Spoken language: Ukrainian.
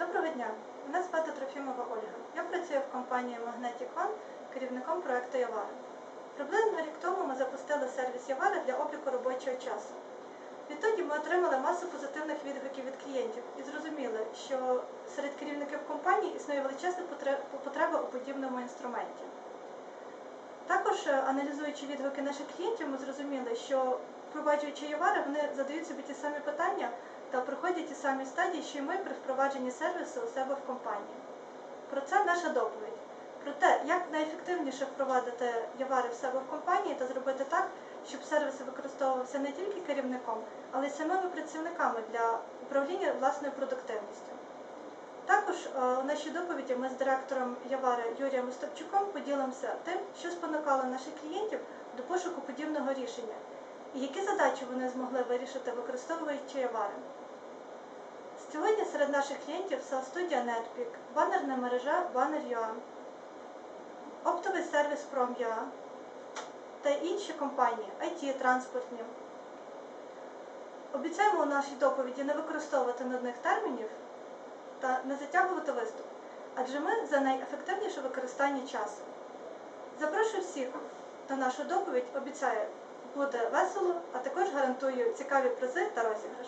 Доброго дня, мене звати Трофімова Ольга. Я працюю в компанії Magnetic керівником проекту Явара. Приблизно рік тому ми запустили сервіс Явара для обліку робочого часу. Відтоді ми отримали масу позитивних відгуків від клієнтів і зрозуміли, що серед керівників компанії існує величезна потреба у подібному інструменті. Також, е, аналізуючи відгуки наших клієнтів, ми зрозуміли, що впроваджуючи Явари, вони задають собі ті самі питання та проходять ті самі стадії, що й ми при впровадженні сервісу у себе в компанії. Про це наша доповідь. Про те, як найефективніше впровадити Явари в себе в компанії та зробити так, щоб сервіс використовувався не тільки керівником, але й самими працівниками для управління власною продуктивністю. Також е, у нашій доповіді ми з директором Явари Юрієм Остапчуком поділимося тим, що спонукало наших клієнтів до пошуку подібного рішення, і які задачі вони змогли вирішити, використовуючи Явари. Сьогодні серед наших клієнтів SEO-студія NetPeak, банерна мережа Banner.ua, оптовий сервіс Prom.ua та інші компанії IT, транспортні. Обіцяємо у нашій доповіді не використовувати нудних термінів та не затягувати виступ, адже ми за найефективніше використання часу. Запрошую всіх на нашу доповідь, обіцяю, буде весело, а також гарантую цікаві призи та розіграш.